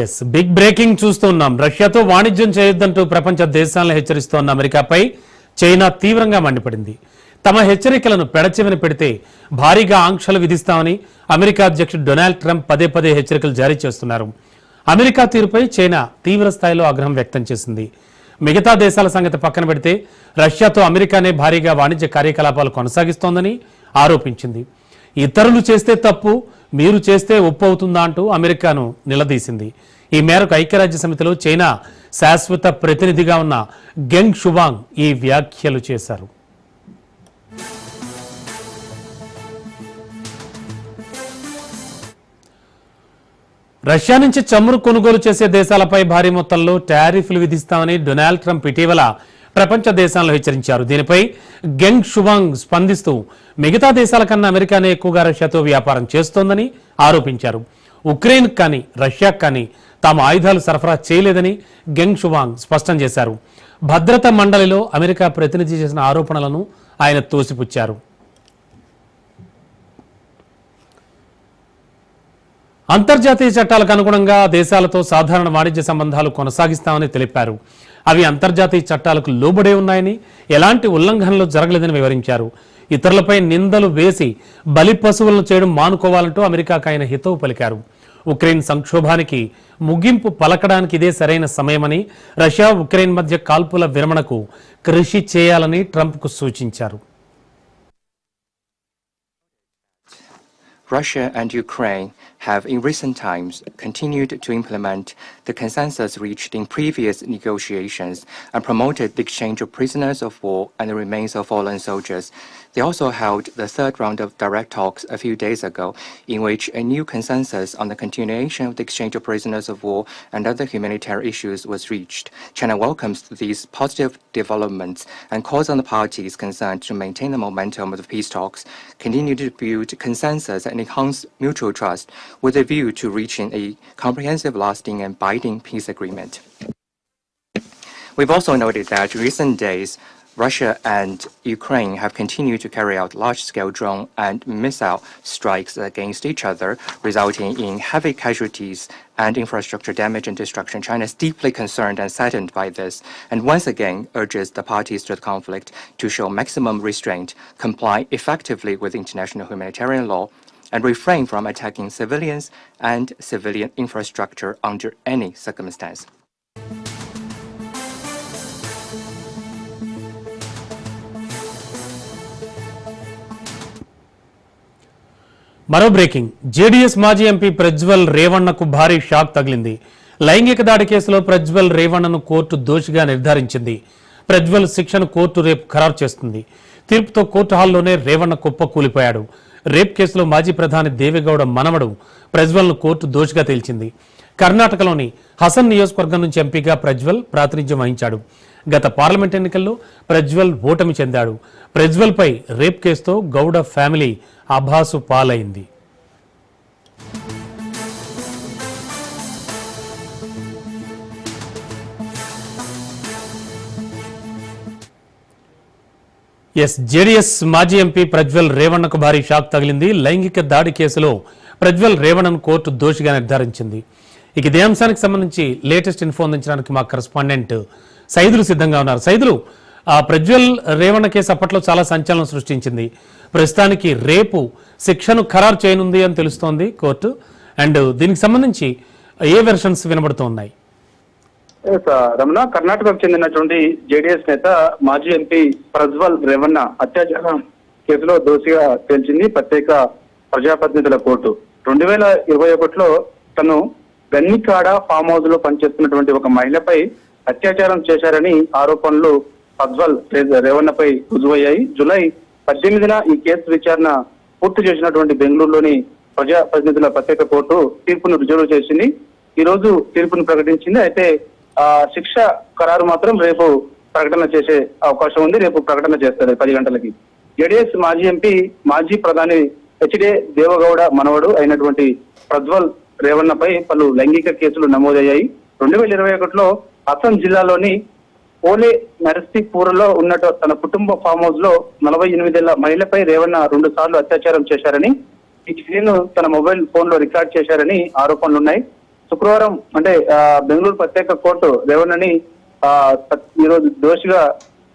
Yes big breaking చూస్తున్నాం. రష్యాతో వాణిజ్యం చేయొద్దంటూ ప్రపంచ దేశాలను హెచ్చరిస్తోన్న అమెరికాపై చైనా తీవ్రంగా మండిపడింది. తమ హెచ్చరికలను పెడచెవిన పెడితే భారీగా ఆంక్షలు విధిస్తామని అమెరికా అధ్యక్షుడు డొనాల్డ్ ట్రంప్ పదే పదే హెచ్చరికలు జారీ చేస్తున్నారు. అమెరికా తీరుపై చైనా తీవ్ర స్థాయిలో ఆగ్రహం వ్యక్తం చేసింది. మిగతా దేశాల సంగతి పక్కన పెడితే రష్యాతో అమెరికానే భారీగా వాణిజ్య కార్యకలాపాలు కొనసాగిస్తోందని ఆరోపించింది. ఇతరులు చేస్తే తప్పు మీరు చేస్తే ఒప్పు అవుతుందా అంటూ అమెరికాను నిలదీసింది. ఈ మేరకు ఐక్యరాజ్య సమితిలో చైనా శాశ్వత ప్రతినిధిగా ఉన్న గెంగ్ షువాంగ్ ఈ వ్యాఖ్యలు చేశారు. రష్యా నుంచి చమురు కొనుగోలు చేసే దేశాలపై భారీ మొత్తంలో టారిఫ్లు విధిస్తామని డొనాల్డ్ ట్రంప్ ఇటీవల ప్రపంచ దేశాలను హెచ్చరించారు. దీనిపై గెంగ్ షువాంగ్ స్పందిస్తూ మిగతా దేశాల కన్నా అమెరికానే ఎక్కువగా రష్యాతో వ్యాపారం చేస్తోందని ఆరోపించారు. ఉక్రెయిన్ కానీ రష్యా కానీ తాము ఆయుధాలు సరఫరా చేయలేదని గెంగ్ షువాంగ్ స్పష్టం చేశారు. భద్రతా మండలిలో అమెరికా ప్రతినిధి చేసిన ఆరోపణలను ఆయన తోసిపుచ్చారు. అంతర్జాతీయ చట్టాలకు అనుగుణంగా దేశాలతో సాధారణ వాణిజ్య సంబంధాలు కొనసాగిస్తామని తెలిపారు. అవి అంతర్జాతీయ చట్టాలకు లోబడే ఉన్నాయని ఎలాంటి ఉల్లంఘనలు జరగలేదని వివరించారు. ఇతరులపై నిందలు వేసి బలి పశువులను చేయడం మానుకోవాలంటూ అమెరికాకు ఆయన హితవు పలికారు. ఉక్రెయిన్ సంక్షోభానికి ముగింపు పలకడానికి ఇదే సరైన సమయమని రష్యా ఉక్రెయిన్ మధ్య కాల్పుల విరమణకు కృషి చేయాలని ట్రంప్కు సూచించారు. Russia and Ukraine have in recent times continued to implement the consensus reached in previous negotiations and promoted the exchange of prisoners of war and the remains of fallen soldiers. They also held the third round of direct talks a few days ago, in which a new consensus on the continuation of the exchange of prisoners of war and other humanitarian issues was reached. China welcomes these positive developments and calls on the parties concerned to maintain the momentum of the peace talks, continue to build consensus and enhance mutual trust with a view to reaching a comprehensive, lasting, and binding peace agreement. We've also noted that recent days, Russia and Ukraine have continued to carry out large-scale drone and missile strikes against each other, resulting in heavy casualties and infrastructure damage and destruction. China is deeply concerned and saddened by this, and once again urges the parties to the conflict to show maximum restraint, comply effectively with international humanitarian law, and refrain from attacking civilians and civilian infrastructure under any circumstance. మరో breaking. JDS మాజీ MP Prajwal రేవణ్ణకు భారీ shock తగిలింది. లైంగిక దాడి కేసులో Prajwal రేవణ్ణను court దోషిగా నిర్ధారించింది. ప్రజ్వల్ శిక్షను కోర్టు రేపు ఖరారు చేస్తుంది. తీర్పుతో కోర్టు హాల్లోనే రేవణ్ణ కుప్ప కూలిపోయాడు రేప్ కేసులో మాజీ ప్రధాని దేవేగౌడ మనవడు ప్రజ్వల్ను కోర్టు దోషిగా తేల్చింది. కర్ణాటకలోని హసన్ నియోజకవర్గం నుంచి ఎంపీగా ప్రజ్వల్ ప్రాతినిధ్యం వహించాడు. గత పార్లమెంట్ ఎన్నికల్లో ప్రజ్వల్ ఓటమి చెందాడు. ప్రజ్వల్పై రేప్ కేసుతో గౌడ ఫ్యామిలీ అభాసు పాలైంది. ఎస్ జేడీఎస్ మాజీ ఎంపీ ప్రజ్వల్ రేవణ్ణకు భారీ షాక్ తగిలింది. లైంగిక దాడి కేసులో ప్రజ్వల్ రేవణ్ణను కోర్టు దోషిగా నిర్ధారించింది. ఇక ఇదే అంశానికి సంబంధించి లేటెస్ట్ ఇన్ఫో అందించడానికి మా కరెస్పాండెంట్ సైదులు సిద్ధంగా ఉన్నారు. సైదులు ఆ ప్రజ్వల్ రేవణ కేసు అప్పట్లో చాలా సంచలనం సృష్టించింది. ప్రస్తుతానికి రేపు శిక్షను ఖరారు చేయనుంది అని తెలుస్తోంది కోర్టు. అండ్ దీనికి సంబంధించి ఏ వెర్షన్స్ వినబడుతున్నాయి? రమణ కర్ణాటకకు చెందినటువంటి జేడీఎస్ నేత మాజీ ఎంపీ ప్రజ్వల్ రేవన్న అత్యాచారం కేసులో దోషిగా తేల్చింది ప్రత్యేక ప్రజాప్రతినిధుల కోర్టు. రెండు వేల ఇరవై ఒకటిలో తను గన్నికాడ ఫామ్ హౌస్లో పనిచేస్తున్నటువంటి ఒక మహిళపై అత్యాచారం చేశారని ఆరోపణలు ప్రజ్వల్ రేవన్నపై రుజువయ్యాయి. జులై పద్దెనిమిదిన ఈ కేసు విచారణ పూర్తి చేసినటువంటి బెంగళూరులోని ప్రజా ప్రతినిధుల ప్రత్యేక కోర్టు తీర్పును రిజర్వ్ చేసింది. ఈ రోజు తీర్పును ప్రకటించింది. అయితే ఆ శిక్ష ఖరారు మాత్రం రేపు ప్రకటన చేసే అవకాశం ఉంది. రేపు ప్రకటన చేస్తారు పది గంటలకి. జేడీఎస్ మాజీ ఎంపీ మాజీ ప్రధాని హెచ్డే దేవగౌడ మనవడు అయినటువంటి ప్రజ్వల్ రేవన్నపై పలు లైంగిక కేసులు నమోదయ్యాయి. రెండు వేల ఇరవై ఒకటిలో అస్సాం జిల్లాలోని ఓలే నరసీపూర్లో ఉన్నట్టు తన కుటుంబ ఫామ్ హౌస్లో నలభై ఎనిమిదేళ్ళ మహిళపై రేవన్న రెండు సార్లు అత్యాచారం చేశారని ఈ చర్యను తన మొబైల్ ఫోన్లో రికార్డ్ చేశారని ఆరోపణలున్నాయి శుక్రవారం అంటే బెంగళూరు ప్రత్యేక కోర్టు రేవణ్ణని ఈరోజు ఈ రోజు దోషిగా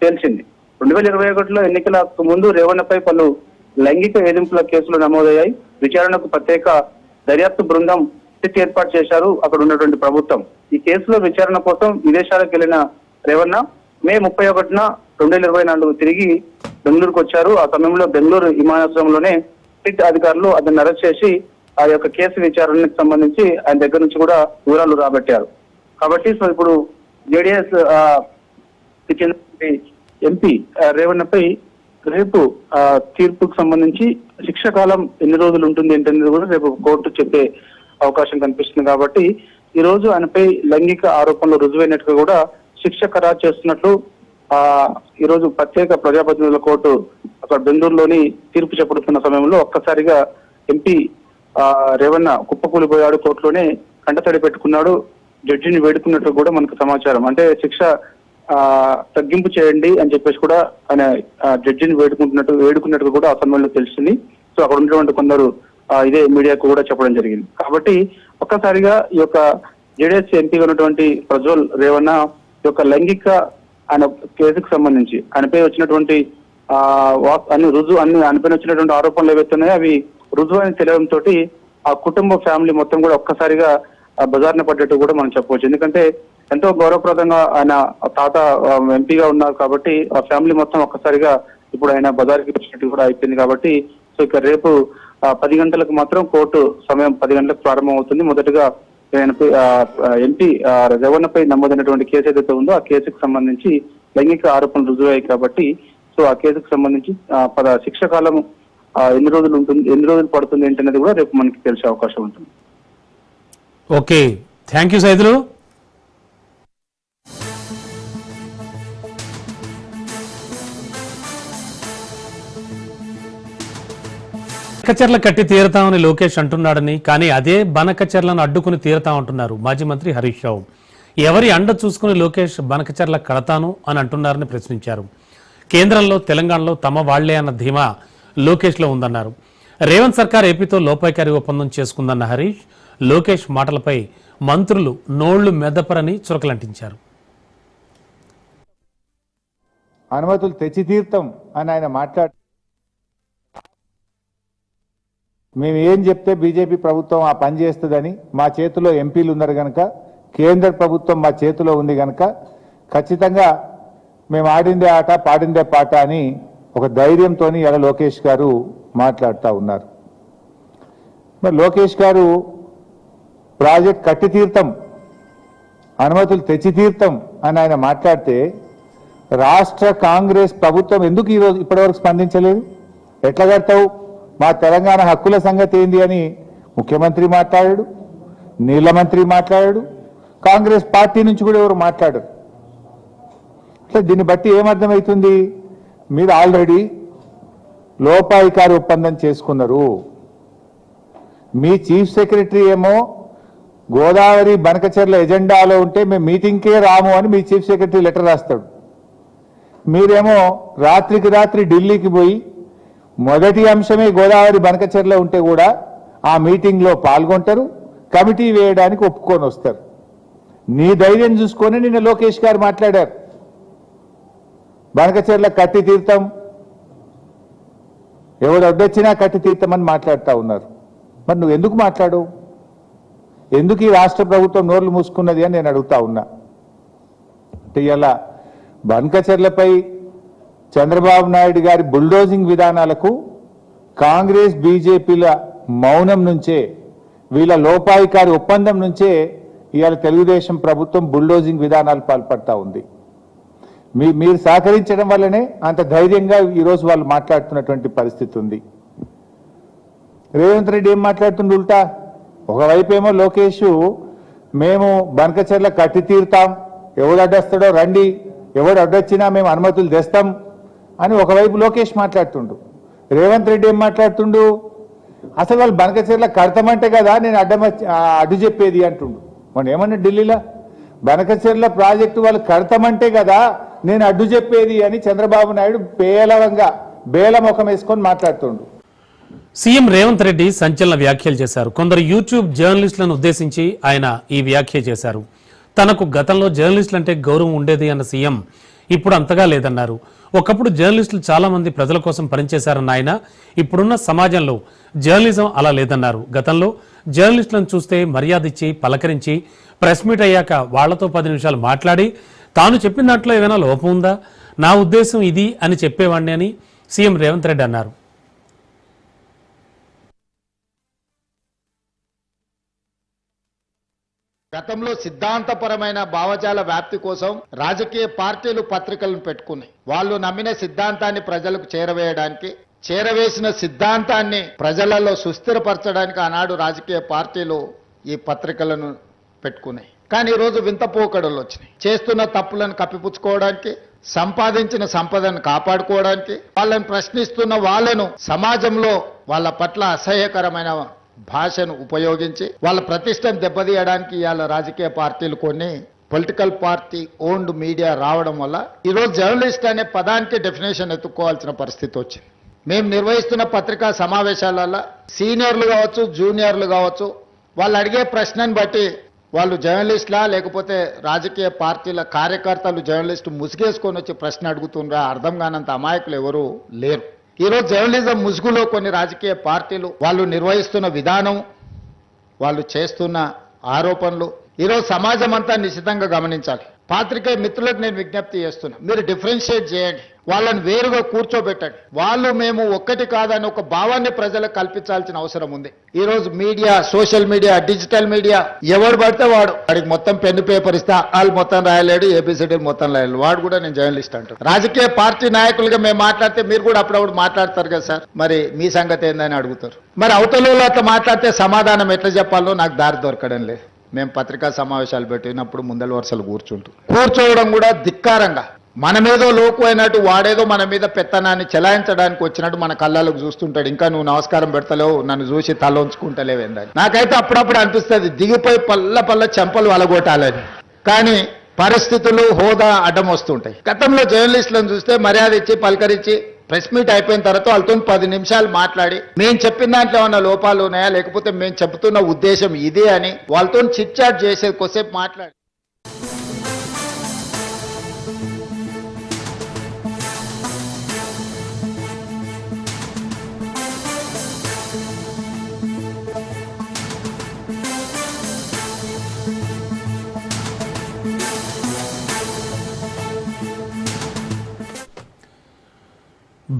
తేల్చింది. రెండు వేల ఇరవై ఒకటిలో ఎన్నికలకు ముందు రేవణ్ణపై పలు లైంగిక వేధింపుల కేసులు నమోదయ్యాయి. విచారణకు ప్రత్యేక దర్యాప్తు బృందం సిట్ ఏర్పాటు చేశారు అక్కడ ఉన్నటువంటి ప్రభుత్వం. ఈ కేసులో విచారణ కోసం విదేశాలకు వెళ్ళిన రేవన్న మే ముప్పై ఒకటిన రెండు వేల ఇరవై నాలుగు తిరిగి బెంగళూరుకు వచ్చారు ఆ సమయంలో బెంగళూరు విమానాశ్రయంలోనే సిట్ అధికారులు అతన్ని అరెస్ట్ చేసి ఆ యొక్క కేసు విచారణకు సంబంధించి ఆయన దగ్గర నుంచి కూడా వివరాలు రాబట్టారు. కాబట్టి సో ఇప్పుడు జేడిఎస్ ఎంపీ రేవన్నపై రేపు ఆ, తీర్పుకు సంబంధించి శిక్ష కాలం ఎన్ని రోజులు ఉంటుంది ఏంటనేది కూడా రేపు కోర్టు చెప్పే అవకాశం కనిపిస్తుంది. కాబట్టి ఈ రోజు ఆయనపై లైంగిక ఆరోపణలు రుజువైనట్టుగా కూడా శిక్ష ఖరారు చేస్తున్నట్లు ఆ ప్రత్యేక ప్రజాప్రతినిధుల కోర్టు అక్కడ బెంగళూరులోని తీర్పు చెప్పడుతున్న సమయంలో ఒక్కసారిగా ఎంపీ ఆ రేవన్న కుప్పకూలిపోయాడు కోర్టులోనే కంటతడి పెట్టుకున్నాడు జడ్జిని వేడుకున్నట్టు కూడా మనకు సమాచారం. అంటే శిక్ష ఆ తగ్గింపు చేయండి అని చెప్పేసి కూడా ఆయన ఆ, జడ్జిని వేడుకుంటున్నట్టు వేడుకున్నట్టు కూడా ఆ సమయంలో తెలిసింది సో అక్కడ ఉన్నటువంటి కొందరు ఇదే మీడియాకు కూడా చెప్పడం జరిగింది. కాబట్టి ఒక్కసారిగా ఈ యొక్క జేడీఎస్ ఎంపీగా ఉన్నటువంటి ప్రజ్వల్ రేవన్న యొక్క లైంగిక ఆయన కేసుకు సంబంధించి ఆయనపై వచ్చినటువంటి ఆ అన్ని రుజువు అన్ని ఆయనపైన వచ్చినటువంటి ఆరోపణలు ఏవైతున్నాయో అవి రుజువు అని తెలియడంతో ఆ కుటుంబ ఫ్యామిలీ మొత్తం కూడా ఒక్కసారిగా ఆ బజార్న పడ్డట్టు కూడా మనం చెప్పవచ్చు. ఎందుకంటే ఎంతో గౌరవప్రదంగా ఆయన తాత ఎంపీగా ఉన్నారు కాబట్టి ఆ ఫ్యామిలీ మొత్తం ఒక్కసారిగా ఇప్పుడు ఆయన బజార్కి వచ్చినట్టు కూడా అయిపోయింది కాబట్టి సో ఇక రేపు ఆ, పది గంటలకు మాత్రం కోర్టు సమయం పది గంటలకు ప్రారంభం అవుతుంది మొదటగా ఆయనపై ఎంపీ రజవన్నపై నమోదైనటువంటి కేసు ఏదైతే ఉందో ఆ కేసుకు సంబంధించి లైంగిక ఆరోపణలు రుజువయ్యాయి కాబట్టి సో ఆ కేసుకు సంబంధించి పద శిక్ష కాలం ఎన్ని రోజులు ఉంటుంది ఎన్ని రోజులు పడుతుంది ఏంటనేది కూడా రేపు మనకి తెలిసే అవకాశం ఉంటుంది. Okay. Thank you Saidulu. Banakacherla కట్టి తీరతామని లోకేష్ అంటున్నాడని కానీ అదే బనకచర్లను అడ్డుకుని తీరతామంటున్నారు మాజీ మంత్రి హరీష్ రావు. ఎవరి అండ చూసుకుని లోకేష్ బనకచర్ల కడతాను అని అంటున్నారని ప్రశ్నించారు. కేంద్రంలో తెలంగాణలో తమ వాళ్ళే అన్న ధీమా లోకేష్లో ఉందన్నారు. రేవంత్ సర్కార్ ఏపీతో లోపాయికారి ఒప్పందం చేసుకుందన్న హరీష్ లోకేష్ మాటలపై మంత్రులు నోళ్ళు మెదపరని చురకలంటించారు. అనుమతులు తెచ్చి తీర్థం అని ఆయన మాట్లాడు మేము ఏం చెప్తే బీజేపీ ప్రభుత్వం ఆ పని చేస్తుందని మా చేతిలో ఎంపీలు ఉన్నారు కనుక కేంద్ర ప్రభుత్వం మా చేతిలో ఉంది కనుక ఖచ్చితంగా మేము ఆడిందే ఆట పాడిందే పాట అని ఒక ధైర్యంతో ఎడ లోకేష్ గారు మాట్లాడుతూ ఉన్నారు. మరి లోకేష్ గారు ప్రాజెక్ట్ కట్టి తీర్థం అనుమతులు తెచ్చి తీర్థం అని ఆయన మాట్లాడితే రాష్ట్ర కాంగ్రెస్ ప్రభుత్వం ఎందుకు ఈరోజు ఇప్పటివరకు స్పందించలేదు? ఎట్లా కడతావు? మా తెలంగాణ హక్కుల సంగతి ఏంది అని ముఖ్యమంత్రి మాట్లాడాడు నీళ్ళ మంత్రి మాట్లాడాడు కాంగ్రెస్ పార్టీ నుంచి కూడా ఎవరు మాట్లాడరు. అట్లా దీన్ని బట్టి ఏమర్థమవుతుంది? మీరు ఆల్రెడీ లోపాయికారి ఒప్పందం చేసుకున్నారు. మీ చీఫ్ సెక్రటరీ ఏమో గోదావరి బనకచెర్ల ఎజెండాలో ఉంటే మేము మీటింగ్కే రాము అని మీ చీఫ్ సెక్రటరీ లెటర్ రాస్తాడు. మీరేమో రాత్రికి రాత్రి ఢిల్లీకి పోయి మొదటి అంశమే గోదావరి బనకచెర్ల ఉంటే కూడా ఆ మీటింగ్లో పాల్గొంటారు కమిటీ వేయడానికి ఒప్పుకొని వస్తారు. నీ ధైర్యం చూసుకొని నిన్న లోకేష్ గారు మాట్లాడారు. బనకచెర్ల కట్టి తీర్థం ఎవడు అడ్డొచ్చినా కట్టి తీర్థమని మాట్లాడుతూ ఉన్నారు. మరి నువ్వు ఎందుకు మాట్లాడు ఎందుకు ఈ రాష్ట్ర ప్రభుత్వం నోర్లు మూసుకున్నది అని నేను అడుగుతా ఉన్నా. అంటే ఇలా బనకచెర్లపై చంద్రబాబు నాయుడు గారి బుల్డోజింగ్ విధానాలకు కాంగ్రెస్ బీజేపీల మౌనం నుంచే వీళ్ళ లోపాయికారి ఒప్పందం నుంచే ఇవాళ తెలుగుదేశం ప్రభుత్వం బుల్డోజింగ్ విధానాలు పాల్పడతా ఉంది. మీ మీరు సహకరించడం వల్లనే అంత ధైర్యంగా ఈరోజు వాళ్ళు మాట్లాడుతున్నటువంటి పరిస్థితి ఉంది. రేవంత్ రెడ్డి ఏం మాట్లాడుతుండు ఉల్టా? ఒకవైపు ఏమో లోకేష్ మేము బనకచెర్ల కట్టి తీరుతాం ఎవడు అడ్డొస్తాడో రండి ఎవడు అడ్డొచ్చినా మేము అనుమతులు తెస్తాం అని ఒకవైపు లోకేష్ మాట్లాడుతుండు. రేవంత్ రెడ్డి ఏం మాట్లాడుతుండు? అసలు వాళ్ళు బనకచెర్ల కడతామంటే కదా నేను అడ్డం అడ్డు చెప్పేది అంటుండు. మొన్న ఏమన్నా ఢిల్లీలో? బనకచెర్ల ప్రాజెక్టు వాళ్ళు కడతామంటే కదా నేను అడ్డు చెప్పేది అని చంద్రబాబు నాయుడు పేలవంగా బేల ముఖం వేసుకొని మాట్లాడుతుండు. సీఎం రేవంత్ రెడ్డి సంచలన వ్యాఖ్యలు చేశారు. కొందరు యూట్యూబ్ జర్నలిస్టులను ఉద్దేశించి ఆయన ఈ వ్యాఖ్య చేశారు. తనకు గతంలో జర్నలిస్టులంటే గౌరవం ఉండేది అన్న సీఎం ఇప్పుడు అంతగా లేదన్నారు. ఒకప్పుడు జర్నలిస్టులు చాలామంది ప్రజల కోసం పనిచేశారన్న ఆయన ఇప్పుడున్న సమాజంలో జర్నలిజం అలా లేదన్నారు. గతంలో జర్నలిస్టులను చూస్తే మర్యాద ఇచ్చి పలకరించి ప్రెస్ మీట్ అయ్యాక వాళ్ళతో పది నిమిషాలు మాట్లాడి తాను చెప్పిన దాంట్లో ఏమైనా లోపం ఉందా? నా ఉద్దేశం ఇది అని చెప్పేవాడిని అని సీఎం రేవంత్ రెడ్డి అన్నారు. గతంలో సిద్ధాంతపరమైన భావజాల వ్యాప్తి కోసం రాజకీయ పార్టీలు పత్రికలను పెట్టుకున్నాయి వాళ్ళు నమ్మిన సిద్ధాంతాన్ని ప్రజలకు చేరవేయడానికి చేరవేసిన సిద్ధాంతాన్ని ప్రజలలో సుస్థిరపరచడానికి ఆనాడు రాజకీయ పార్టీలు ఈ పత్రికలను పెట్టుకున్నాయి కానీ ఈరోజు వింత పోకడలు వచ్చినాయి. చేస్తున్న తప్పులను కప్పిపుచ్చుకోవడానికి సంపాదించిన సంపదను కాపాడుకోవడానికి వాళ్ళని ప్రశ్నిస్తున్న వాళ్ళను సమాజంలో వాళ్ళ పట్ల అసహ్యకరమైన భాషను ఉపయోగించి వాళ్ళ ప్రతిష్టను దెబ్బతీయడానికి ఇవాళ రాజకీయ పార్టీలు కొన్ని. పొలిటికల్ పార్టీ ఓన్డ్ మీడియా రావడం వల్ల ఈరోజు జర్నలిస్ట్ అనే పదానికి డెఫినేషన్ ఎత్తుక్కోవాల్సిన పరిస్థితి వచ్చింది. మేము నిర్వహిస్తున్న పత్రికా సమావేశాలలో సీనియర్లు కావచ్చు జూనియర్లు కావచ్చు వాళ్ళు అడిగే ప్రశ్నను బట్టి వాళ్ళు జర్నలిస్టులా లేకపోతే రాజకీయ పార్టీల కార్యకర్తలు జర్నలిస్టు ముసుగేసుకొని వచ్చి ప్రశ్న అడుగుతుండ్రా అర్థం కానంత అమాయకులు ఎవరు లేరు. ఈరోజు జర్నలిజం ముసుగులో కొన్ని రాజకీయ పార్టీలు వాళ్ళు నిర్వహిస్తున్న విధానం వాళ్ళు చేస్తున్న ఆరోపణలు ఈరోజు సమాజం అంతా నిశ్చితంగా గమనించాలి. పాత్రికేయ మిత్రులకు నేను విజ్ఞప్తి చేస్తున్నా. మీరు డిఫరెన్షియేట్ చేయండి. వాళ్ళని వేరుగా కూర్చోబెట్టండి. వాళ్ళు మేము ఒక్కటి కాదని ఒక భావాన్ని ప్రజలకు కల్పించాల్సిన అవసరం ఉంది. ఈ రోజు media social media digital media ఎవరు పడితే వాడు. వాడికి మొత్తం పెన్ను పేపర్ ఇస్తే. వాళ్ళు మొత్తం రాయలేడు ఏబిసిడీలు మొత్తం రాయలేడు. వాడు కూడా నేను జర్నలిస్ట్ అంటాను రాజకీయ పార్టీ నాయకులుగా మేము మాట్లాడితే మీరు కూడా అప్పుడప్పుడు మాట్లాడతారు కదా సార్. మరి మీ సంగతి ఏందని అడుగుతారు. మరి అవతల అట్లా మాట్లాడితే సమాధానం ఎట్లా చెప్పాలో నాకు దారి దొరకడం లేదు. మేము పత్రికా సమావేశాలు పెట్టినప్పుడు ముందల వరుసలు కూర్చుంటాం కూర్చోవడం కూడా ధిక్కారంగా. మనమేదో లోకు అయినట్టు వాడేదో మన మీద పెత్తనాన్ని చెలాయించడానికి వచ్చినట్టు మన కళ్ళకు చూస్తుంటాడు. ఇంకా నువ్వు నమస్కారం పెడతలేవు నన్ను చూసి తల ఉంచుకుంటలేవేందని నాకైతే అప్పుడప్పుడు అనిపిస్తుంది దిగిపోయి పల్ల పల్ల చెంపలు వలగొట్టాలని. కానీ పరిస్థితులు హోదా అడ్డం వస్తుంటాయి. గతంలో జర్నలిస్టులను చూస్తే మర్యాద ఇచ్చి పలకరించి ప్రెస్ మీట్ అయిపోయిన తర్వాత వాళ్ళతో పది నిమిషాలు మాట్లాడి మేము చెప్పిన దాంట్లో ఏమన్నా లోపాలు ఉన్నాయా? లేకపోతే మేము చెబుతున్న ఉద్దేశం ఇదే అని వాళ్ళతో చిట్ చాట్ చేసేది కొద్దిసేపు మాట్లాడి.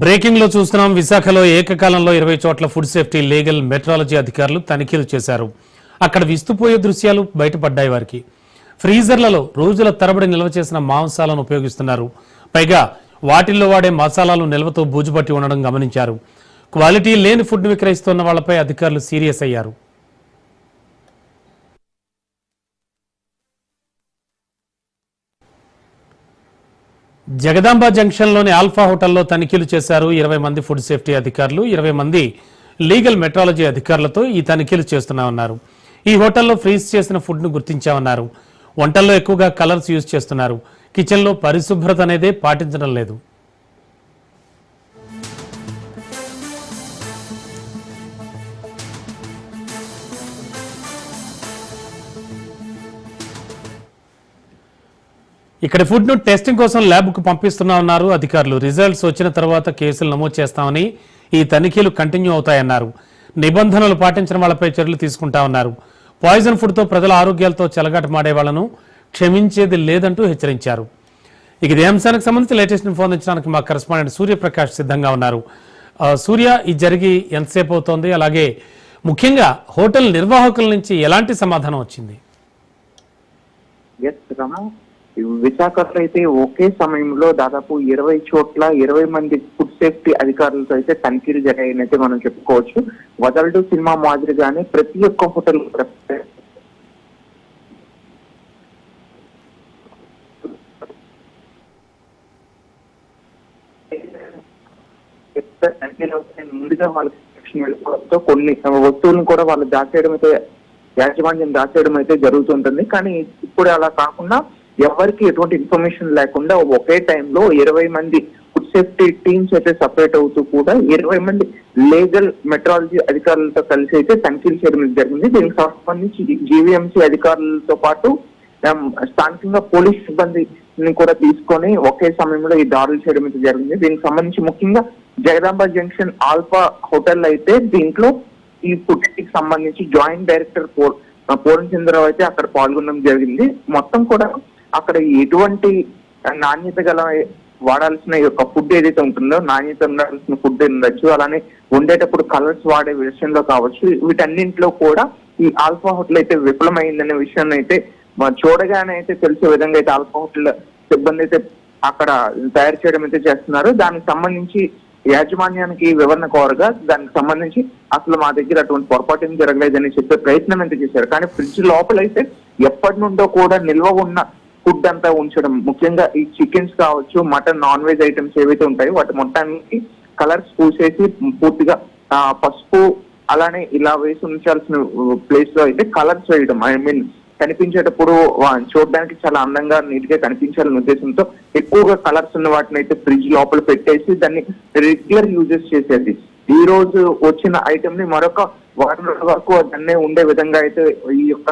బ్రేకింగ్లో చూస్తున్నాం. విశాఖలో ఏకకాలంలో ఇరవై చోట్ల ఫుడ్ సేఫ్టీ లీగల్ మెట్రాలజీ అధికారులు తనిఖీలు చేశారు. అక్కడ విస్తుపోయే దృశ్యాలు బయటపడ్డాయి వారికి. ఫ్రీజర్లలో రోజుల తరబడి నిల్వ చేసిన మాంసాలను ఉపయోగిస్తున్నారు. పైగా వాటిల్లో వాడే మసాలాలు నిల్వతో బూజుపట్టి ఉండడం గమనించారు. క్వాలిటీ లేని ఫుడ్ విక్రయిస్తున్న వాళ్ళపై అధికారులు సీరియస్ అయ్యారు. జగదాంబ జంక్షన్లోని ఆల్ఫా హోటల్లో తనిఖీలు చేశారు ఇరవై మంది ఫుడ్ సేఫ్టీ అధికారులు ఇరవై మంది లీగల్ మెట్రాలజీ అధికారులతో ఈ తనిఖీలు చేస్తున్నామన్నారు. ఈ హోటల్లో ఫ్రీజ్ చేసిన ఫుడ్ను గుర్తించామన్నారు. వంటల్లో ఎక్కువగా కలర్స్ యూజ్ చేస్తున్నారు. కిచెన్లో పరిశుభ్రత అనేదే పాటించడం లేదు. ఇక్కడ ఫుడ్ను టెస్టింగ్ కోసం ల్యాబ్కు పంపిస్తున్నామన్నారు అధికారులు. రిజల్ట్స్ వచ్చిన తర్వాత కేసులు నమోదు చేస్తామని ఈ తనిఖీలు కంటిన్యూ అవుతాయన్నారు. నిబంధనలు పాటించిన వాళ్ళపై చర్యలు తీసుకుంటామన్నారు పాయిజన్ ఫుడ్తో ప్రజల ఆరోగ్యాలతో చెలగాటమాడే వాళ్ళను క్షమించేది లేదంటూ హెచ్చరించారు. ఇక ఇదే అంశానికి సంబంధించి లేటెస్ట్ ఇన్ఫో అందించడానికి మా కరెస్పాండెంట్ సూర్యప్రకాష్ సిద్ధంగా ఉన్నారు. సూర్య ఇది జరిగి ఎంతసేపు అవుతోంది? అలాగే ముఖ్యంగా హోటల్ నిర్వాహకుల నుంచి ఎలాంటి సమాధానం వచ్చింది? విశాఖలో అయితే ఒకే సమయంలో దాదాపు ఇరవై చోట్ల ఇరవై మంది ఫుడ్ సేఫ్టీ అధికారులతో అయితే తనిఖీలు జరిగాయని అయితే మనం చెప్పుకోవచ్చు. వదలడు సినిమా మాదిరిగానే ప్రతి ఒక్క హోటల్ తనిఖీలు ముందుగా వాళ్ళకి వెళ్ళిపోవడంతో కొన్ని వస్తువులను కూడా వాళ్ళు దాచేయడం అయితే యాజమాన్యం దాచేయడం అయితే జరుగుతుంటుంది. కానీ ఇప్పుడు అలా కాకుండా ఎవరికి ఎటువంటి ఇన్ఫర్మేషన్ లేకుండా ఒకే టైంలో ఇరవై మంది ఫుడ్ సేఫ్టీ టీమ్స్ అయితే సపరేట్ అవుతూ కూడా ఇరవై మంది లీగల్ మెట్రాలజీ అధికారులతో కలిసి అయితే తనిఖీలు చేయడం జరిగింది. దీనికి సంబంధించి జీవీఎంసీ అధికారులతో పాటు స్థానికంగా పోలీస్ సిబ్బందిని కూడా తీసుకొని ఒకే సమయంలో ఈ దాడులు చేయడం అయితే జరిగింది. దీనికి సంబంధించి ముఖ్యంగా జగదాంబ జంక్షన్ ఆల్ఫా హోటల్ అయితే దీంట్లో ఈ ఫుడ్కి సంబంధించి జాయింట్ డైరెక్టర్ పో- పూర్ణ చంద్రరావు అయితే అక్కడ పాల్గొనడం జరిగింది. మొత్తం కూడా అక్కడ ఎటువంటి నాణ్యత గల వాడాల్సిన యొక్క ఫుడ్ ఏదైతే ఉంటుందో నాణ్యత ఉండాల్సిన ఫుడ్ ఉండొచ్చు. అలానే వండేటప్పుడు కలర్స్ వాడే విషయంలో కావచ్చు. వీటన్నింటిలో కూడా ఈ ఆల్ఫా హోటల్ అయితే విఫలమైందనే విషయాన్ని అయితే చూడగానే అయితే తెలిసే విధంగా అయితే ఆల్ఫా హోటల్ సిబ్బంది అయితే అక్కడ తయారు చేయడం అయితే చేస్తున్నారు. దానికి సంబంధించి యాజమాన్యానికి వివరణ కోరగా దానికి సంబంధించి అసలు మా దగ్గర అటువంటి పొరపాటు ఏం జరగలేదని చెప్పే ప్రయత్నం అయితే చేశారు. కానీ ఫ్రిడ్జ్ లోపలైతే ఎప్పటి నుండో కూడా నిల్వ ఉన్న ఫుడ్ అంతా ఉంచడం. ముఖ్యంగా ఈ చికెన్స్ కావచ్చు మటన్ నాన్ వెజ్ ఐటమ్స్ ఏవైతే ఉంటాయో వాటి మొత్తానికి కలర్స్ పూసేసి పూర్తిగా పసుపు అలానే ఇలా వేసి ఉంచాల్సిన ప్లేస్లో అయితే కలర్స్ వేయడం. ఐ మీన్ కనిపించేటప్పుడు వా- చూడడానికి చాలా అందంగా నీట్గా కనిపించాలనే ఉద్దేశంతో ఎక్కువగా కలర్స్ ఉన్న వాటిని అయితే ఫ్రిడ్జ్ లోపల పెట్టేసి దాన్ని రెగ్యులర్ యూజెస్ చేసేది. ఈ రోజు వచ్చిన ఐటమ్ని మరొక వారం రోజుల వరకు దాన్నే ఉండే విధంగా అయితే ఈ యొక్క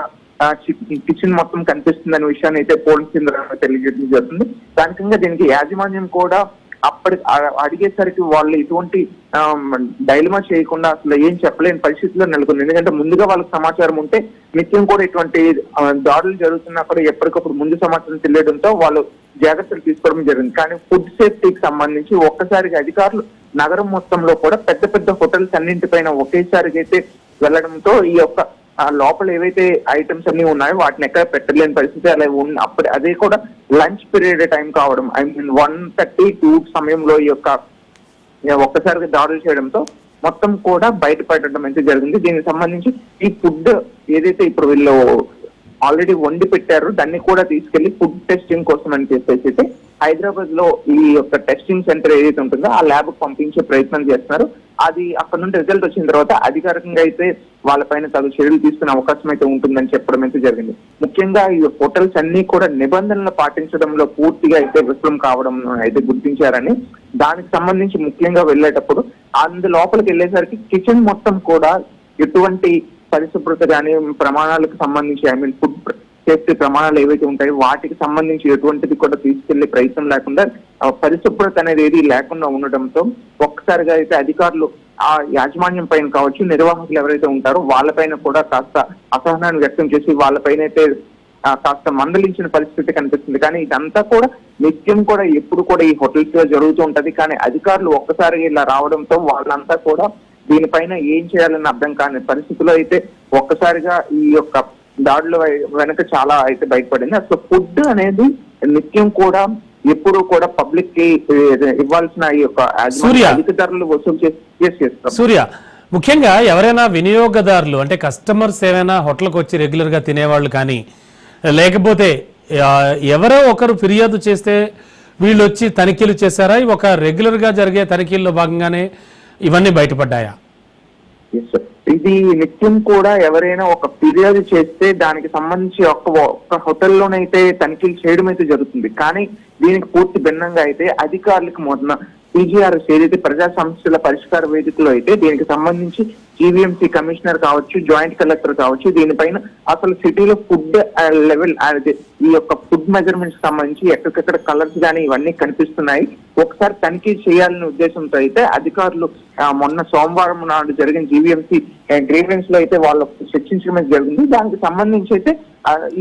కిచెన్ మొత్తం కనిపిస్తుంది అనే విషయాన్ని అయితే పోలీస్ కేంద్రం తెలియజేయడం జరుగుతుంది. దానికంగా దీనికి యాజమాన్యం కూడా అప్పటి అడిగేసరికి వాళ్ళు ఎటువంటి డైలమా చేయకుండా అసలు ఏం చెప్పలేని పరిస్థితిలో నెలకొంది. ఎందుకంటే ముందుగా వాళ్ళకి సమాచారం ఉంటే నిత్యం కూడా ఇటువంటి దాడులు జరుగుతున్నా కూడా ఎప్పటికప్పుడు ముందు సమాచారం తెలియడంతో వాళ్ళు జాగ్రత్తలు తీసుకోవడం జరిగింది. కానీ ఫుడ్ సేఫ్టీకి సంబంధించి ఒక్కసారిగా అధికారులు నగరం మొత్తంలో కూడా పెద్ద పెద్ద హోటల్స్ అన్నింటిపైన ఒకేసారిగా అయితే వెళ్ళడంతో ఈ యొక్క ఆ లోపల ఏవైతే ఐటమ్స్ అన్ని ఉన్నాయో వాటిని ఎక్కడ పెట్టలేని పరిస్థితి అలా ఉన్న అప్పుడు అదే కూడా లంచ్ పీరియడ్ టైం కావడం. I mean one thirty two సమయంలో ఈ యొక్క ఒక్కసారి ఒక్కసారిగా దాడులు చేయడంతో మొత్తం కూడా బయటపడటం అయితే జరిగింది. దీనికి సంబంధించి ఈ ఫుడ్ ఏదైతే ఇప్పుడు వీళ్ళు ఆల్రెడీ వండి పెట్టారు. దాన్ని కూడా తీసుకెళ్ళి ఫుడ్ టెస్టింగ్ కోసం అని చెప్పేసి అయితే హైదరాబాద్లో ఈ యొక్క టెస్టింగ్ సెంటర్ ఏదైతే ఉంటుందో ఆ ల్యాబ్ పంపించే ప్రయత్నం చేస్తున్నారు. అది అక్కడ నుండి రిజల్ట్ వచ్చిన తర్వాత అధికారికంగా అయితే వాళ్ళపైన తగు చర్యలు తీసుకునే అవకాశం అయితే ఉంటుందని చెప్పడం అయితే జరిగింది. ముఖ్యంగా ఈ హోటల్స్ అన్ని కూడా నిబంధనలు పాటించడంలో పూర్తిగా అయితే విఫలం కావడం అయితే గుర్తించారని దానికి సంబంధించి ముఖ్యంగా వెళ్ళేటప్పుడు అందు లోపలికి వెళ్ళేసరికి కిచెన్ మొత్తం కూడా ఎటువంటి పరిశుభ్రత కానీ ప్రమాణాలకు సంబంధించి ఐ మీన్ ఫుడ్ సేఫ్టీ ప్రమాణాలు ఏవైతే ఉంటాయో వాటికి సంబంధించి ఎటువంటిది కూడా తీసుకెళ్ళే ప్రయత్నం లేకుండా పరిశుభ్రత అనేది ఏది లేకుండా ఉండడంతో ఒక్కసారిగా అయితే అధికారులు ఆ యాజమాన్యం పైన కావచ్చు నిర్వాహకులు ఎవరైతే ఉంటారో వాళ్ళపైన కూడా కాస్త అసహనాన్ని వ్యక్తం చేసి వాళ్ళపైన అయితే కాస్త మందలించిన పరిస్థితి కనిపిస్తుంది. కానీ ఇదంతా కూడా నిత్యం కూడా ఎప్పుడు కూడా ఈ హోటల్స్లో జరుగుతూ ఉంటది. కానీ అధికారులు ఒక్కసారి ఇలా రావడంతో వాళ్ళంతా కూడా దీనిపైన ఏం చేయాలని అర్థం కాని పరిస్థితిలో అయితే ఒక్కసారిగా ఈ యొక్క దాడుల వెనక చాలా అయితే బయటపడింది. అసలు ఫుడ్ అనేది నిత్యం కూడా ఎప్పుడు కూడా పబ్లిక్కి ఇవ్వాల్సిన ఈ యొక్క. అధిక ధరలు వసూలు చేసి సూర్య ముఖ్యంగా ఎవరైనా వినియోగదారులు అంటే కస్టమర్స్ ఏమైనా హోటల్కి వచ్చి రెగ్యులర్గా తినేవాళ్ళు కానీ లేకపోతే ఎవరో ఒకరు ఫిర్యాదు చేస్తే వీళ్ళు వచ్చి తనిఖీలు చేశారా? ఒక రెగ్యులర్గా జరిగే తనిఖీల్లో భాగంగానే ఇవన్నీ బయటపడ్డాయా? ఇది నిత్యం కూడా ఎవరైనా ఒక ఫిర్యాదు చేస్తే దానికి సంబంధించి ఒక్క ఒక్క హోటల్లోనైతే తనిఖీలు చేయడం అయితే జరుగుతుంది. కానీ దీనికి పూర్తి భిన్నంగా అయితే అధికారులకు మొన్న పీజీఆర్ఎస్ ఏదైతే ప్రజా సమస్యల పరిష్కార వేదికలో అయితే దీనికి సంబంధించి జీవీఎంసీ కమిషనర్ కావచ్చు జాయింట్ కలెక్టర్ కావచ్చు దీనిపైన అసలు సిటీలో ఫుడ్ లెవెల్ అది ఈ యొక్క ఫుడ్ మెజర్మెంట్స్ సంబంధించి ఎక్కడికెక్కడ కలర్స్ కానీ ఇవన్నీ కనిపిస్తున్నాయి. ఒకసారి తనిఖీ చేయాలనే ఉద్దేశంతో అయితే అధికారులు మొన్న సోమవారం నాడు జరిగిన జీవీఎంసీ గ్రీవెన్స్లో అయితే వాళ్ళు చర్చించడం జరిగింది. దానికి సంబంధించి అయితే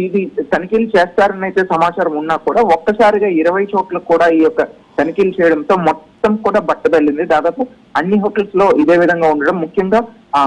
ఇది తనిఖీలు చేస్తారని అయితే సమాచారం ఉన్నా కూడా ఒక్కసారిగా ఇరవై చోట్ల కూడా ఈ యొక్క తనిఖీలు చేయడంతో మొత్తం మొత్తం కూడా బట్టబెళ్ళింది దాదాపు అన్ని హోటల్స్లో ఇదే విధంగా ఉండడం. ముఖ్యంగా ఆ,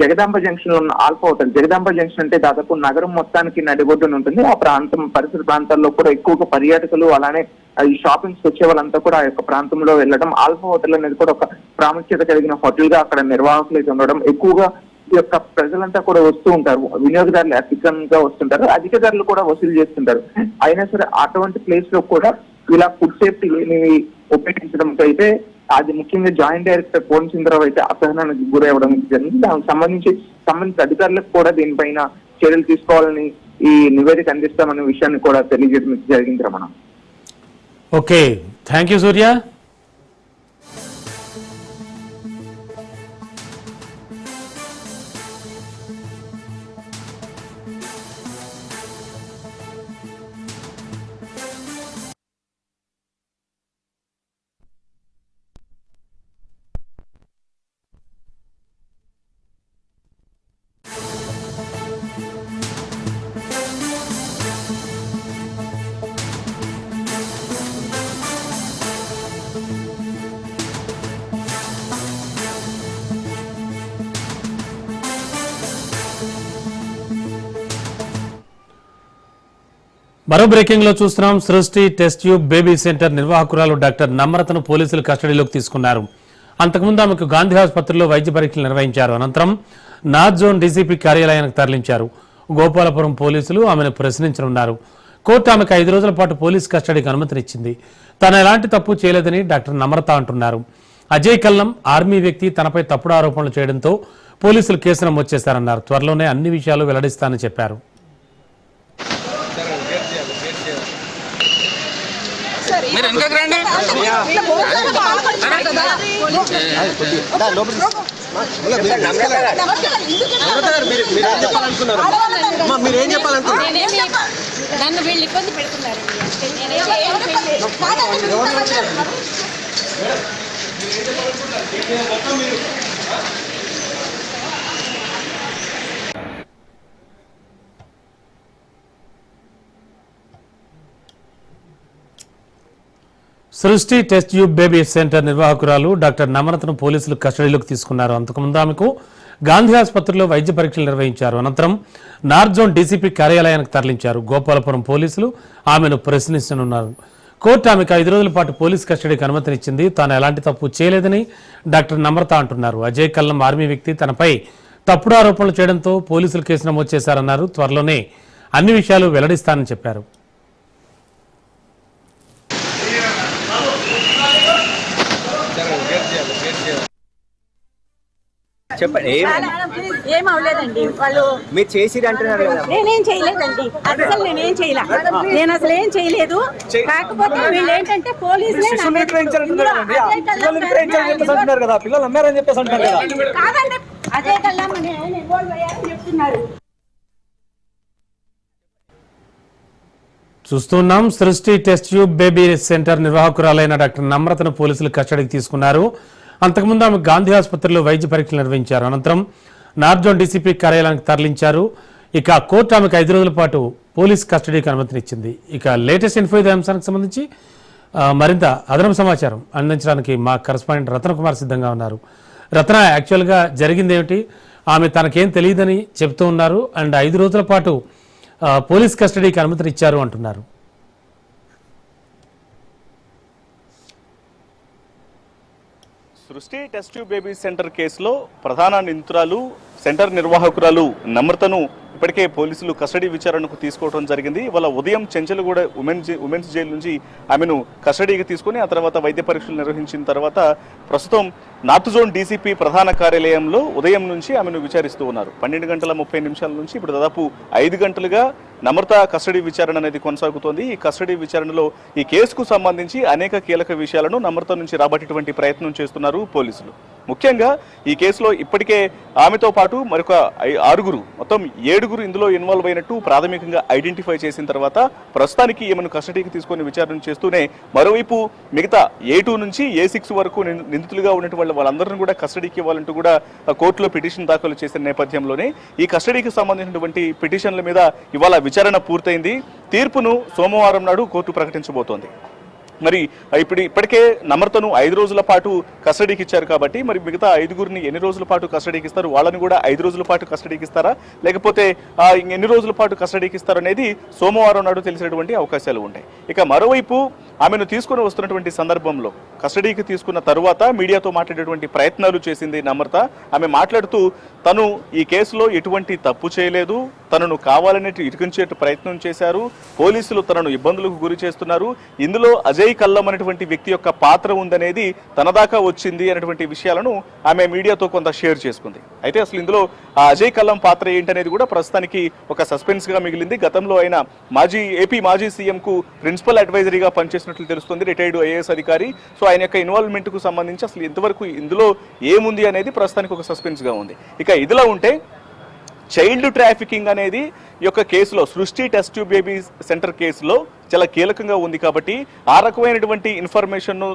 జగదాంబ జంక్షన్లో ఉన్న ఆల్ఫా హోటల్. జగదాంబ జంక్షన్ అంటే దాదాపు నగరం మొత్తానికి నడిబొడ్డున ఉంటుంది. ఆ ప్రాంతం పరిసర ప్రాంతాల్లో కూడా ఎక్కువగా పర్యాటకులు అలానే ఈ షాపింగ్స్ వచ్చే వాళ్ళంతా కూడా ఆ యొక్క ప్రాంతంలో వెళ్ళడం ఆల్ఫా హోటల్ అనేది కూడా ఒక ప్రాముఖ్యత కలిగిన హోటల్గా అక్కడ నిర్వాహకులు అయితే ఉండడం. ఎక్కువగా ఈ యొక్క ప్రజలంతా కూడా వస్తూ ఉంటారు. వినియోగదారులు అధికంగా వస్తుంటారు. అధిక ధరలు కూడా వసూలు చేస్తుంటారు. అయినా సరే అటువంటి ప్లేస్లో కూడా ఇలా ఫుడ్ సేఫ్టీ లేనివి ఉపయోగించడంతో అయితే అది ముఖ్యంగా జాయింట్ డైరెక్టర్ పోన్ చంద్రరావు అయితే అసహనానికి గురవడం జరిగింది. దానికి సంబంధించి సంబంధించిన అధికారులకు కూడా దీనిపైన చర్యలు తీసుకోవాలని ఈ నివేదిక అందిస్తామనే విషయాన్ని కూడా తెలియజేయడం జరిగింది Ramana. Okay thank you Surya మరో బ్రేకింగ్లో చూస్తున్నాం. Srushti test tube baby centre నిర్వాహకురాలు doctor నమ్రతను పోలీసులు కస్టడీలోకి తీసుకున్నారు. అంతకుముందు ఆమెకు గాంధీ ఆసుపత్రిలో వైద్య పరీక్షలు నిర్వహించారు. అనంతరం నార్త్ జోన్ డీసీపీ కార్యాలయానికి తరలించారు. గోపాలపురం పోలీసులు ఆమెను ప్రశ్నించనున్నారు. కోర్టు ఆమెకు ఐదు రోజుల పాటు పోలీస్ కస్టడీకి అనుమతినిచ్చింది తాను ఎలాంటి తప్పు చేయలేదని డాక్టర్ నమ్రత అంటున్నారు. అజయ్ కల్లం ఆర్మీ వ్యక్తి తనపై తప్పుడు ఆరోపణలు చేయడంతో పోలీసులు కేసు నమోదు చేశారన్నారు. త్వరలోనే అన్ని విషయాలు వెల్లడిస్తానని చెప్పారు మీరు వెనకకు రండి. ఏం చెప్పాలనుకున్నారు నన్ను వీళ్ళు ఇబ్బంది పెడుతున్నారు నేనేం Srushti test tube baby centre నిర్వాహకురాలు doctor నమ్రతను పోలీసులు కస్టడీలోకి తీసుకున్నారు. అంతకుముందు ఆమెకు గాంధీ ఆసుపత్రిలో వైద్య పరీక్షలు నిర్వహించారు. అనంతరం నార్జోన్ డీసీపీ కార్యాలయానికి తరలించారు. గోపాలపురం పోలీసులు ఆమెను ప్రశ్నించనున్నారు. కోర్టు ఆమెకు ఐదు రోజుల పాటు పోలీస్ కస్టడీకి అనుమతినిచ్చింది. తాను ఎలాంటి తప్పు చేయలేదని డాక్టర్ నమ్రత అంటున్నారు. అజయ్ కల్లం ఆర్మీ వ్యక్తి. తనపై తప్పుడు ఆరోపణలు చేయడంతో పోలీసులు కేసు నమోదు చేశారన్నారు. త్వరలోనే అన్ని విషయాలు వెల్లడిస్తానని చెప్పారు. చెప్పండి ఏం ఏం అవ్వలేదండి. వాళ్ళు మీరు చేసిరు అంటున్నారు కదా. నేనేం చేయలేదండి. అసలు నేనేం చేయలే. నేను అసలు ఏం చేయలేదు. కాకపోతే వీళ్ళు ఏంటంటే పోలీసులే కదా. పిల్లలు అమ్మారని చెప్పేసి అంటున్నారు కదా. కాదండి. అజయ్ కల్లం అని ఆయన ఇన్వాల్వ్ అయ్యారని చెప్తున్నారు. చూస్తున్నాం. Srushti test tube baby centre నిర్వాహకురాలైన doctor నమ్రతను పోలీసులు కస్టడీకి తీసుకున్నారు. అంతకుముందు ఆమె గాంధీ ఆసుపత్రిలో వైద్య పరీక్షలు నిర్వహించారు. అనంతరం నార్జోన్ డీసీపీ కార్యాలయానికి తరలించారు. ఇక కోర్టు ఆమెకు ఐదు రోజుల పాటు పోలీస్ కస్టడీకి అనుమతినిచ్చింది ఇక లేటెస్ట్ ఇన్ఫో ఇదే అంశానికి సంబంధించి మరింత అదనపు సమాచారం అందించడానికి మా కరస్పాండెంట్ రతన్ కుమార్ సిద్ధంగా ఉన్నారు. రత్న యాక్చువల్గా జరిగింది ఏమిటి? ఆమె తనకేం తెలియదని చెప్తూ ఉన్నారు. అండ్ ఐదు రోజుల పాటు పోలీస్ కస్టడీకి అనుమతిని ఇచ్చారు అంటున్నారు. సృష్టి టెస్ట్ ట్యూబ్ బేబీ సెంటర్ కేసులో ప్రధాన నిందితురాలు సెంటర్ నిర్వాహకురాలు నమ్రతను ఇప్పటికే పోలీసులు కస్టడీ విచారణకు తీసుకోవడం జరిగింది. వాళ్ళ ఉదయం చెంచలగూడ ఉమెన్ జై- ఉమెన్స్ జైలు నుంచి ఆమెను కస్టడీకి తీసుకొని ఆ తర్వాత వైద్య పరీక్షలు నిర్వహించిన తర్వాత ప్రస్తుతం నార్త్ జోన్ డీసీపీ ప్రధాన కార్యాలయంలో ఉదయం నుంచి ఆమెను విచారిస్తూ ఉన్నారు. పన్నెండు గంటల ముప్పై నిమిషాల నుంచి ఇప్పుడు దాదాపు ఐదు గంటలుగా నమ్రత కస్టడీ విచారణ అనేది కొనసాగుతోంది. ఈ కస్టడీ విచారణలో ఈ కేసుకు సంబంధించి అనేక కీలక విషయాలను నమ్రత నుంచి రాబట్టేటువంటి ప్రయత్నం చేస్తున్నారు పోలీసులు. ముఖ్యంగా ఈ కేసులో ఇప్పటికే ఆమెతో పాటు మరొక ఆరుగురు మొత్తం ఏడుగురు ఇందులో ఇన్వాల్వ్ అయినట్టు ప్రాథమికంగా ఐడెంటిఫై చేసిన తర్వాత ప్రస్తుతానికి ఈమెను కస్టడీకి తీసుకొని విచారణ చేస్తూనే మరోవైపు మిగతా ఏ టూ నుంచి ఏ సిక్స్ వరకు నిందితులుగా ఉన్నటువంటి వాళ్ళందరినీ కూడా కస్టడీకి ఇవ్వాలంటూ కూడా కోర్టులో పిటిషన్ దాఖలు చేసిన నేపథ్యంలోనే ఈ కస్టడీకి సంబంధించినటువంటి పిటిషన్ల మీద ఇవాళ విచారణ పూర్తయింది. తీర్పును సోమవారం నాడు కోర్టు ప్రకటించబోతోంది. మరి ఇప్పుడు ఇప్పటికే నమ్రతను ఐదు రోజుల పాటు కస్టడీకి ఇచ్చారు కాబట్టి మరి మిగతా ఐదుగురిని ఎన్ని రోజుల పాటు కస్టడీకి ఇస్తారు? వాళ్ళని కూడా ఐదు రోజుల పాటు కస్టడీకి ఇస్తారా? లేకపోతే ఎన్ని రోజుల పాటు కస్టడీకి ఇస్తారు అనేది సోమవారం నాడు తెలిసినటువంటి అవకాశాలు ఉంటాయి ఇక మరోవైపు ఆమెను తీసుకుని వస్తున్నటువంటి సందర్భంలో కస్టడీకి తీసుకున్న తరువాత మీడియాతో మాట్లాడేటువంటి ప్రయత్నాలు చేసింది నమ్రత. ఆమె మాట్లాడుతూ తను ఈ కేసులో ఎటువంటి తప్పు చేయలేదు తనను కావాలని ఇరికించే ప్రయత్నం చేశారు పోలీసులు తనను ఇబ్బందులకు గురి చేస్తున్నారు ఇందులో అజయ్ కల్లం అనేటువంటి వ్యక్తి యొక్క పాత్ర ఉందనేది తన దాకా వచ్చింది అనేటువంటి విషయాలను ఆమె మీడియాతో కొంత షేర్ చేసుకుంది. అయితే అసలు ఇందులో అజయ్ కల్లం పాత్ర ఏంటనేది కూడా ప్రస్తుతానికి ఒక సస్పెన్స్గా మిగిలింది. గతంలో ఆయన మాజీ ఏపీ మాజీ సీఎం కు ప్రిన్సిపల్ అడ్వైజరీగా పనిచేసినట్లు తెలుస్తుంది రిటైర్డ్ ఐఏఎస్ అధికారి. సో ఆయన యొక్క ఇన్వాల్వ్మెంట్కు సంబంధించి అసలు ఇంతవరకు ఇందులో ఏముంది అనేది ప్రస్తుతానికి ఒక సస్పెన్స్గా ఉంది. ఇక ఇదిలా ఉంటే చైల్డ్ ట్రాఫికింగ్ అనేది ఈ యొక్క కేసులో సృష్టి టెస్ట్ ట్యూబ్ బేబీ సెంటర్ కేసులో చాలా కీలకంగా ఉంది కాబట్టి ఆ రకమైనటువంటి ఇన్ఫర్మేషన్ను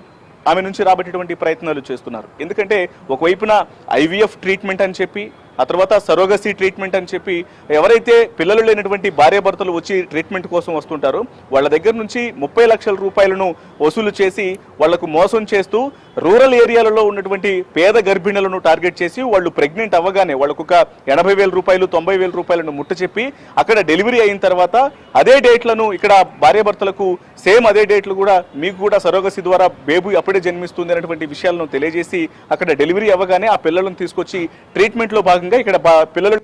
ఆమె నుంచి రాబట్టేటువంటి ప్రయత్నాలు చేస్తున్నారు. ఎందుకంటే ఒకవైపున ఐవీఎఫ్ ట్రీట్మెంట్ అని చెప్పి ఆ తర్వాత సరోగసీ ట్రీట్మెంట్ అని చెప్పి ఎవరైతే పిల్లలు లేనటువంటి భార్యాభర్తలు వచ్చి ట్రీట్మెంట్ కోసం వస్తుంటారో వాళ్ళ దగ్గర నుంచి ముప్పై లక్షల రూపాయలను వసూలు చేసి వాళ్ళకు మోసం చేస్తూ రూరల్ ఏరియాలలో ఉన్నటువంటి పేద గర్భిణులను టార్గెట్ చేసి వాళ్ళు ప్రెగ్నెంట్ అవ్వగానే వాళ్ళకు ఒక ఎనభై వేల రూపాయలు తొంభై వేల రూపాయలను ముట్ట చెప్పి అక్కడ డెలివరీ అయిన తర్వాత అదే డేట్లను ఇక్కడ భార్యాభర్తలకు సేమ్ అదే డేట్లు కూడా మీకు కూడా సరోగసి ద్వారా బేబీ అప్పుడే జన్మిస్తుంది అనేటువంటి విషయాలను తెలియజేసి అక్కడ డెలివరీ అవ్వగానే ఆ పిల్లలను తీసుకొచ్చి ట్రీట్మెంట్లో భాగంగా ఇక్కడ పిల్లలు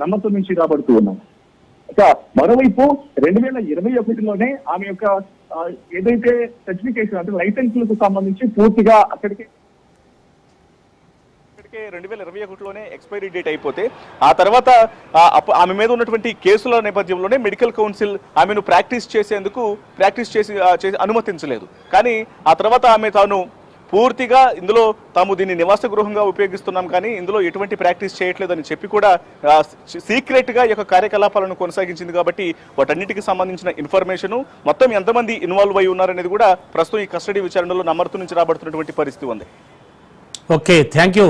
నమ్మకం నుంచి రాబడుతూ ఉన్నాం. ఇక మరోవైపు రెండు వేల ఇరవై ఒకటిలోనే ఆమె యొక్క ఏదైతే సర్టిఫికేషన్ అంటే లైసెన్సులకు సంబంధించి పూర్తిగా అక్కడికి ఇప్పటికే రెండు వేల ఇరవై ఒకటిలోనే ఎక్స్పైరీ డేట్ అయిపోతే ఆ తర్వాత ఆమె మీద ఉన్నటువంటి కేసుల నేపథ్యంలోనే మెడికల్ కౌన్సిల్ ఆమెను ప్రాక్టీస్ చేసేందుకు ప్రాక్టీస్ చేసి చేసి అనుమతించలేదు. కానీ ఆ తర్వాత ఆమె తాను పూర్తిగా ఇందులో తాము దీన్ని నివాస గృహంగా ఉపయోగిస్తున్నాం కానీ ఇందులో ఎటువంటి ప్రాక్టీస్ చేయట్లేదని చెప్పి కూడా సీక్రెట్గా ఈ యొక్క కార్యకలాపాలను కొనసాగించింది కాబట్టి వాటన్నిటికి సంబంధించిన ఇన్ఫర్మేషన్ మొత్తం ఎంతమంది ఇన్వాల్వ్ అయి ఉన్నారనేది కూడా ప్రస్తుతం ఈ కస్టడీ విచారణలో నమ్మర్తు నుంచి రాబడుతున్నటువంటి పరిస్థితి ఉంది. Okay thank you.